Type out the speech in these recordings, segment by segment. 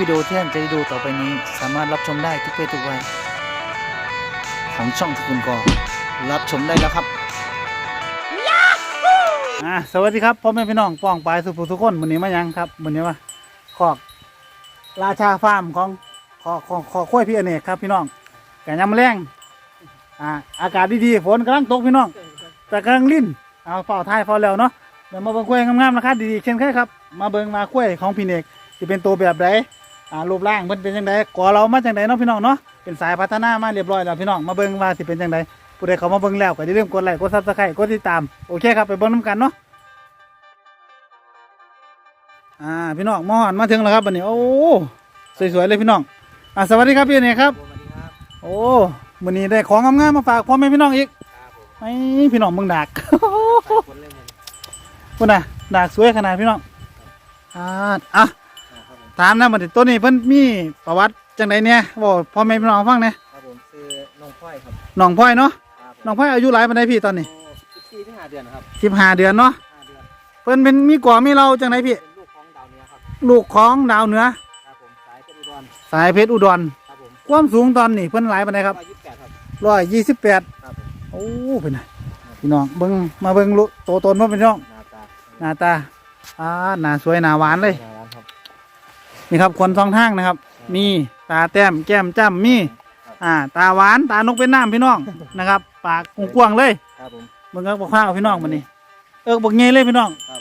วิดีโอที่ท่านจะได้ดูต่อไปนี้สามารถรับชมได้ทุกเพศทุกวัยของช่องทุกคุณกอรับชมได้แล้วครับอ่าสวัสดีครับพ่อแม่พี่น้องป้องปลายสุภูทุกคนวันนี้มายังครับวันนี้ว่าขอกราชาฟาร์มของขอขอขอข้อยพี่อเนกครับพี่น้องแก่ยำแรงอ่าอากาศดีๆฝนกำลังตกพี่น้อง แต่กำลังลิ้นเอาเป่าท้ายพอแล้วเนาะเดี๋ยวมาเบิ่งกล้วยงามๆนะครับดีๆเช่นเคยครับ มาเบิ่งมากล้วยของพี่เนกจะเป็นตัวแบบใด อ่ารูปร่างมันเป็นจังไดก่อเรามาจังไดเนาะพี่น้องเนาะเป็นสายพัฒนามาเรียบร้อยแล้วพี่น้องมาเบิ่งว่าสิเป็นจังไดผู้ใดเขามาเบิ่งแล้วก็อย่าลืมกดไลค์กดซับสไครต์กดติดตามโอเคครับไปเบิ่งน้ำกันเนาะอ่าพี่น้องมาหอนมาถึงแล้วครับวันนี้โอ้สวยๆเลยพี่น้องอ่าสวัสดีครับพี่เนกครับสวัสดีครับ โอ้วันนี้ได้ของงามๆมาฝากพ่อแม่พี่น้องอีกครับผมไอ้พี่น้องเมืองดักคนเล่นมันพุ่นน่ะดากสวยขนาดพี่น้องอ่าอะครับผม ถามนะบัดนี้ตัวนี้เพิ่นมีประวัติจังไดเนี่ยบอกพ่อแม่พี่น้องฟังเนี่ยครับผมคือน้องพ่อยครับน้องพ่อยเนาะครับน้องพ่อยอายุหลายปานใดพี่ตอนนี้สิบสี่ถึงห้าเดือนนะครับสิบห้าเดือนเนาะห้าเดือนเพิ่นเป็นมีก่อมีเราจังไดพี่ เป็นลูกของดาวเหนือครับลูกของดาวเหนือ ครับผมสายเป็นอุดรสายเพชรอุดร ครับผมความสูงตอนนี้เพิ่นหลายปานใดครับร้อยยี่สิบแปดครับร้อยยี่สิบแปดครับผมโอ้เป็นไงพี่น้องเบิ่งมาเบิ่งลูกโตตนว่าเป็นน้องหน้าตาหน้าตาอ่าหน้าสวยหน้าหวานเลย หน้าร้า นครับนี่ครับคนสองทางนะครับ มีตาแต้มแก้มจ้ำมี อ่า ตาหวานตานกเป็นน้ำพี่น้องนะครับ ปากกว้างๆเลยครับผมมึงก็บอกข้าวพี่น้องมันนี่เอิกบอกเงยเลยพี่น้องครับ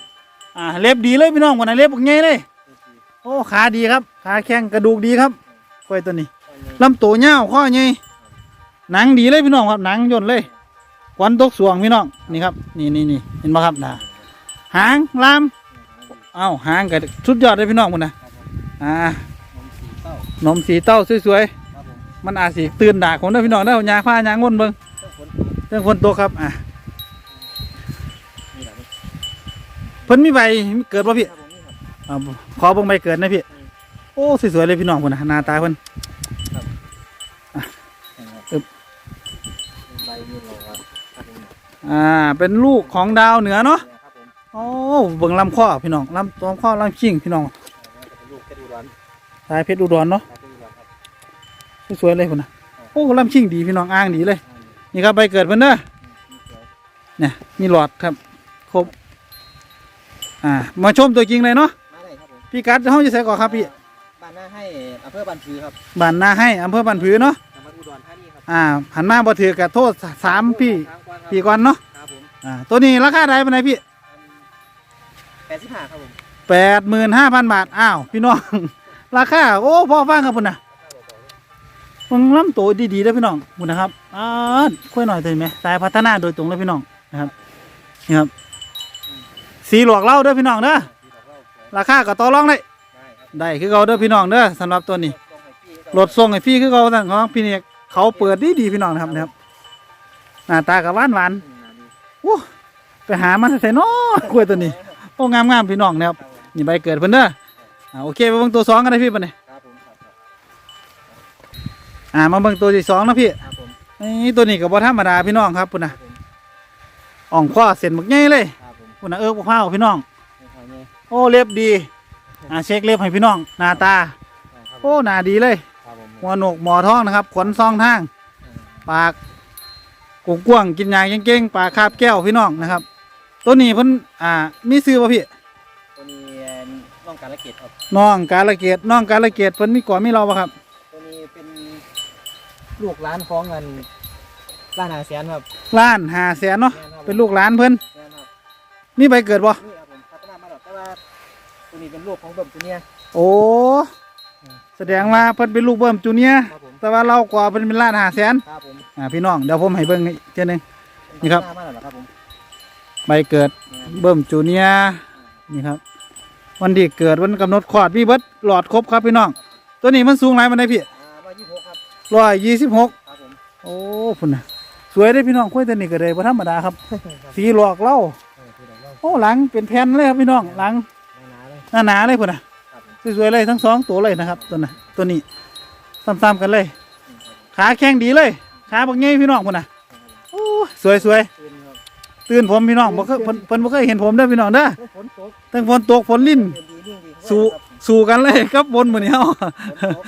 อ่าเล็บดีเลยพี่น้องวันไหนเล็บบอกเงยเลย โอ้ขาดีครับขาแข็งกระดูกดีครับกล้วยตัวนี้ลำตัวเงาวข้อเงยหนังดีเลยพี่น้องครับหนังย่นเลยควันตกสวงพี่น้องนี่ครับ นี่นี่นี่เห็นไหมครับนะหางลามเอ้าหางกับสุดยอดเลยพี่น้องมันนะ อ่านมสีเต้านมสีเต้าสวยครับผมๆมันอาจสิตื่นด่าคนเด้อพี่น้องเด้อยาฟ้ายางงนเบิ่งเจ้าฝนเรื่องคนโตครับอะนี่แหละครับเพิ่นมีใบเกิดบ่พี่ผมนี่ครับอ่าขอเบิ่งใบเกิดหนะพี่โอ้สวยๆเลยพี่น้องพุ่นน่ะหน้าตาเพิ่นนี่ครับใบยืนรอครับครับผมอ่าเป็นลูกของดาวเหนือเนาะครับผมโอ้เบิ่งลำข้อพี่น้องลำตัวข้อลำชิงพี่น้อง สายเพชรอุดรเนาะครับเพชรอุดรครับสวยๆเลยพุ่นน่ะโอ้ลำชิงดีพี่น้องอ้างดีเลย นี่ครับใบเกิดเพิ่นเด้อเนี่ยมีหลอดครับครบอ่ามาชมตัวจริงเลยเนาะมาได้ครับผมพี่กัดเฮาจะใส่ก่อนครับพี่บ้านหน้าให้อำเภอบ้านผือครับบ้านนาให้อำเภอบ้านผือเนาะจังหวัดอุดรธานีครับอ่าหันมาบ่ถือกับโทษสามพี่พี่ก่อนเนาะครับผมอ่าตัวนี้ราคาใดปานใดพี่แปดสิบห้าครับผมแปดหมื่นห้าพันบาทอ้าวพี่น้อง ราคาโอ้พ่อฟังครับพุ่นนะมึงล้ำโตวดีๆได้อพี่น้องพุ่นนะครับอ่าค่อยหน่อยตัวนี้ไหมสายพัฒนาโดยตรงเลยพี่น้องนะครับนี่ครับ สีหลวกเล่าเด้อพี่น้องเด้อราคาก็ต่อรองได้ได้คือเขาเด้อพี่น้องเด้อสำหรับตัวนี้รถส่งให้พี่คือเขาสั่งของพี่เนี่ยเขาเปิดดีดีพี่น้องนะครับนะครับหน้าตากับหวานหวานโอ้ไปหามันใส่น้อกล้วยตัวนี้โอ้งามงามๆพี่น้องนะครับนี่ใบเกิดเพิ่นเด้อ อ่าโอเคไปเบิ่งตัวสองกันเลยพี่ปะเนี่ยครับผมครับอ่ามาเบิ่งตัวที่สองนะพี่ครับผมนี่ตัวนี้ก็บ่ธรรมดาพี่น้องครับปุ่นครันะบผมอ่องข้อเส้นบักใหญ่เลยครับผมปุ่นนะเอิกบักพร้าวพี่น้อง ไม่ค่อยเนี่ยโอ้เล็บดี อ่าเช็คเล็บให้พี่น้องหน้าตา ครับโอ้หน้าดีเลย ครับผมหัวโหนกหมอท้องนะครับขนซองทาง ปากกว้างๆกินยาเก่งๆปากคาบแก้วพี่น้องนะครับ ตัวนี้เพิ่นอ่ามีซื้อป่ะพี่ตัว นี้น้องการละเกดครับน้องกาลเกตน้องกาลเกตเพิ่นมีก่อมีเราป่ะครับ ตัวนี้เป็นลูกร้านของเงินร้านอาเซียนครับล้านหาแสนเนาะแม่ครับเป็นลูกหลานเพิ่นแม่นครับมีใบเกิดบ่นี่ครับผมพัฒนามาแล้วแต่ว่าตัวนี้เป็นลูกของเบิ่มตัวเนี้ยโอ้แสดงว่าเพิ่นเป็นลูกเบิ่มจูเนียร์ครับผมแต่ว่าเรากว่าเพิ่นเป็นล้านหาแสนครับผมอ่าพี่น้องเดี๋ยวผมให้เบิ่งอีกเทียหนึง นี่ครับ พัฒนามาแล้วเหรอครับผมใบเกิดเบิ่มจูเนียร์นี่ครับ วันที่เกิดวันกำหนดคลอดมีเบิดหลอดครบครับพี่น้อง ตัวนี้มันสูงหลายมันได้พี่อ่าร้อยยี่สิบหกครับร้อยยี่สิบหกครับผมโอ้พุ่นน่ะสวยได้อพี่น้องคุยตัวนี้ก็ได้บ่ธรรมดาครับ สีหลอกเหล่าเออคือดอกเหล้าโอ้หลังเป็นแผ่นเลยครับพี่น้องหลังหนาๆเลยหนาๆเลยพุ่นน่ะครับผมสวยๆเลยทั้งสองตัวเลยนะครับ ตัวน่ะตัวนี้ซ้ำๆกันเลยอืมครับขาแข็งดีเลย ขาบักเงี้ยพี่น้องพุ่นน่ะโอ้สวยสวยคืนครับๆ ตื่นผมพี่น้องบ่เคยเพิ่นเพิ่นบ่เคยเห็นผมเด้อพี่น้องเด้อฝนตกทั้งฝนตกฝนลิ้นเดินดีนิ่งดีสู้ครับสู้กันเลยครับบนมื้อนี้เฮาฝนตก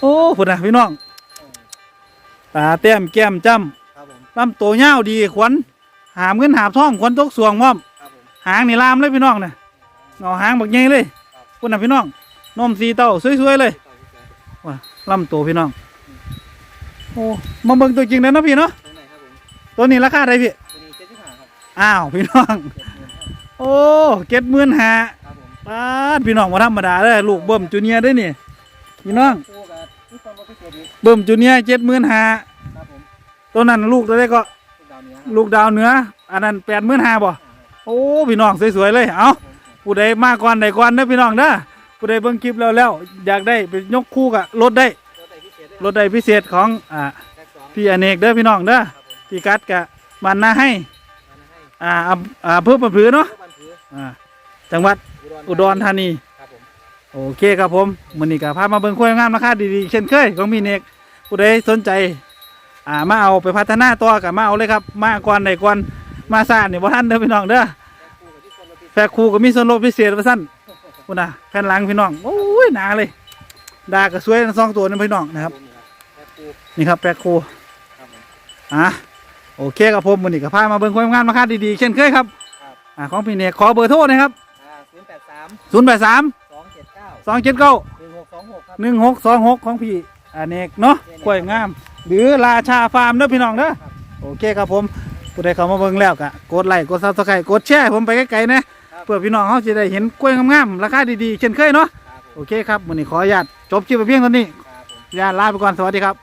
โอ้พุ่นน่ะพี่น้องตาแต้มแก้มจ้ำครับผมลำโตวยาวดีขวัญหามเงินหามทองขวัญตกสวงพร้อม ครับผม หางนี่ลามเลยพี่น้องน่ะเอาหางบักใหญ่เลยพุ่นน่ะพี่น้องนมสีเต้าสวยๆเลยว่าลำโตวพี่น้อง โอ้มาเบิ่งตัวจริงเลยเนาะพี่เนาะตรงไหนครับผมตัวนี้ราคาเท่าไหร่พี่ อ้าวพี่น้อง โอ้เก็ดหมื่นหาครับผมปาดพี่น้องมาธรรมดาเลยลูกเบิ่มจูเนียร์ด้วยนี่พี่น้องคู่กับที่คนรถพิเศษอีกเบิ่มจูเนียเจ็ดหมื่นหาครับผมตัวนั้นลูกตัวได้ก็ลูกดาวเหนือครับลูกดาวเหนืออันนั้นแปดหมื่นหาบ่โอ้พี่น้องสวยๆเลยเอาผู้ใดมาก่อนใดก่อนเด้อพี่น้องเด้อผู้ใดเบิ่งคลิปแล้วแล้วอยากได้ไปยกคู่กับรถได้รถไฟพิเศษด้วยรถได้พิเศษของอ่า แท็กสองพี่อเนกเด้อพี่น้องเด้อพี่กัดกะมันนาให้ มาให้อ่าอ่าอ่าเพื่อประพือเนาะรถบันถืออ่าจังหวัดอุดรธานี ครับผม โอเคครับผมมื้อนี้ก็พามาเบิ่งควายงามราคาดีๆเช่นเคยของพี่เนกผู้ใดสนใจ อ่ามาเอาไปพัฒนาต่อกับมาเอาเลยครับ มาก่อนใดก่อนมาซ่านี่บ่ทันเด้อพี่น้องเด้อแท็กคู่กับที่คนรถพิเศษแฟคคูก็มีส่วนลดพิเศษว่าซั่นพุ่นน่ะแผ่นหลังพี่น้องโอ้ยหนาเลยดาก็สวยทั้งสองตัวนั่นพี่น้องนะครับแท็กคู่นี่ครับแฟคคูครับผมอะ โอเคครับผมมื้อนี้ก็พามาเบิ่งควายงามราคาดีๆเช่นเคยครับครับอ่าของพี่เนกขอเบอร์โทรนะครับอ่าศูนย์แปดสาม083สองเจ็ดเก้า279หนึ่งหกสองหกครับ1626ของพี่อเนกเนาะกล้วยงาม หรือราชาฟาร์มเด้อพี่น้องเด้อครับโอเคครับผมผู้ใดเข้ามาเบิ่งแล้วก็กดไลค์กดซับสไครต์กดแชร์ให้ผมไปไกลๆนะครับเพื่อพี่น้องเขาจะได้เห็นกล้วยงามๆราคาดีๆเช่นเคยเนาะครับผโอมเคครับมื้อนี้ขออนุญาตจบคลิปไปเพียงเท่านี้ครับผมญาตลาไปก่อนสวัสดีครับ